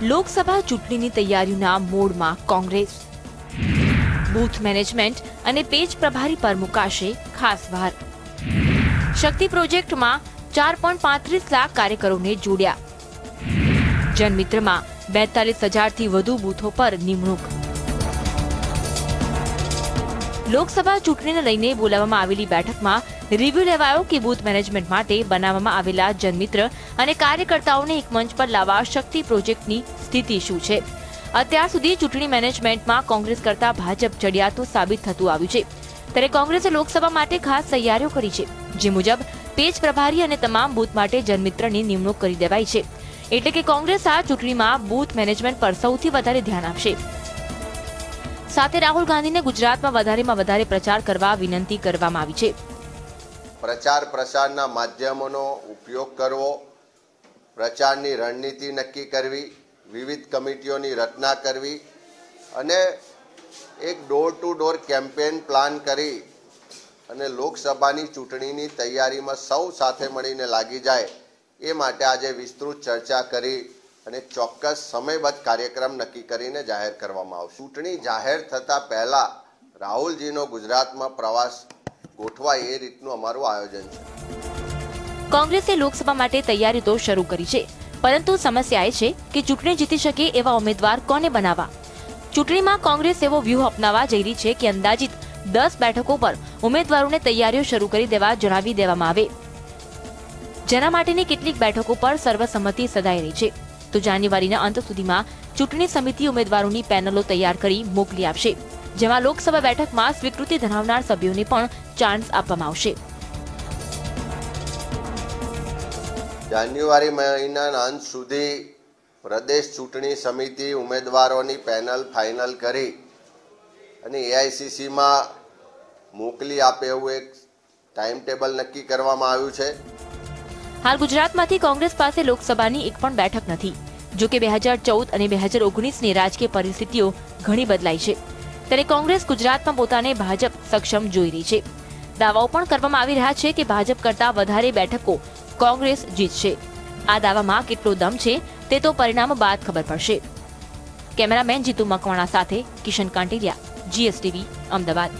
લોકસભા ચૂંટણીની તૈયારીઓના મોડમાં કોંગ્રેસ. બૂથ મેનેજમેન્ટ અને પેજ પ્રભારી પર મુકાશે ખાસ ભાર. શક્તિ પ્રોજેક્ટમાં ચાર પોઈન્ટ પાંત્રીસ લાખ કાર્યકરોને જોડ્યા. જનમિત્રમાં બેતાલીસ હજારથી વધુ બૂથો પર નિમણૂક. લોકસભા ચૂંટણીને લઈને બોલાવવામાં આવેલી બેઠકમાં રિવ્યુ લેવાયો કે બૂથ મેનેજમેન્ટ માટે બનાવવામાં આવેલા જનમિત્ર અને કાર્યકર્તાઓને એક મંચ પર લાવવા શક્તિ પ્રોજેક્ટની સ્થિતિ શું છે? અત્યાર સુધી ચૂંટણી મેનેજમેન્ટમાં કોંગ્રેસ કરતા ભાજપ ચડિયાતું સાબિત થતું આવ્યું છે. ત્યારે કોંગ્રેસે લોકસભા માટે ખાસ તૈયારીઓ કરી છે, જે મુજબ પેજ પ્રભારી અને તમામ બૂથ માટે જનમિત્રની નિમણૂક કરી દેવાઈ છે. એટલે કે કોંગ્રેસ આ ચૂંટણીમાં બૂથ મેનેજમેન્ટ પર સૌથી વધારે ધ્યાન આપશે. સાથે રાહુલ ગાંધીને ગુજરાતમાં વધારેમાં વધારે પ્રચાર કરવા વિનંતી કરવામાં આવી છે. પ્રચાર પ્રસારના માધ્યમોનો ઉપયોગ કરવો, પ્રચારની રણનીતિ નક્કી કરવી, વિવિધ કમિટીઓની રચના કરવી અને એક door to door campaign plan કરી અને લોકસભાની ચૂંટણીની તૈયારીમાં સૌ સાથે મળીને લાગી જાય એ માટે આજે વિસ્તૃત ચર્ચા કરી. અને ચોક્કસ સમયબદ્ધ કાર્યક્રમ નક્કી કરીને જાહેર કરવામાં આવશે. ચૂંટણી જાહેર થતાં પહેલા રાહુલજીનો ગુજરાતમાં પ્રવાસ ગોઠવાય એ રીતનું અમારું આયોજન છે. કોંગ્રેસે લોકસભા માટે તૈયારી તો શરૂ કરી છે, પરંતુ સમસ્યા એ છે કે ચૂંટણી જીતી શકે એવા ઉમેદવાર કોને બનાવવા? ચૂંટણીમાં કોંગ્રેસ એવો વ્યૂહ અપનાવવા જઈ રહી છે કે અંદાજિત દસ બેઠકો પર ઉમેદવારોને તૈયારીઓ શરૂ કરી દેવા જણાવી દેવામાં આવે. જેના માટેની કેટલીક બેઠકો પર સર્વસંમતિ સધાઈ રહી છે. તો જાન્યુઆરીના અંત સુધીમાં ચૂંટણી સમિતિ ઉમેદવારોની પેનલો તૈયાર કરી મોકલી આપશે જેમાં લોકસભા બેઠકમાં સ્વીકૃતિ ધરાવનાર સભ્યોને પણ ચાન્સ આપવામાં આવશે. જાન્યુઆરી મહિનાના અંત સુધી પ્રદેશ ચૂંટણી સમિતિ ઉમેદવારોની પેનલ ફાઇનલ કરી અને એઆઈસીસીમાં મોકલી આપે એવું એક ટાઈમ ટેબલ નક્કી કરવામાં આવ્યું છે. હાલ ગુજરાતમાંથી કોંગ્રેસ પાસે લોકસભાની એક પણ બેઠક નથી. જો કે બે અને બે હજાર રાજકીય પરિસ્થિતિઓ ઘણી બદલાઈ છે. ત્યારે કોંગ્રેસ ગુજરાતમાં પોતાને ભાજપ સક્ષમ જોઈ રહી છે. દાવાઓ પણ કરવામાં આવી રહ્યા છે કે ભાજપ કરતા વધારે બેઠકો કોંગ્રેસ જીતશે. આ દાવામાં કેટલો દમ છે તે તો પરિણામ બાદ ખબર પડશે. કેમેરામેન જીતુ મકવાણા સાથે કિશન કાંટેરિયા, જીએસટીવી, અમદાવાદ.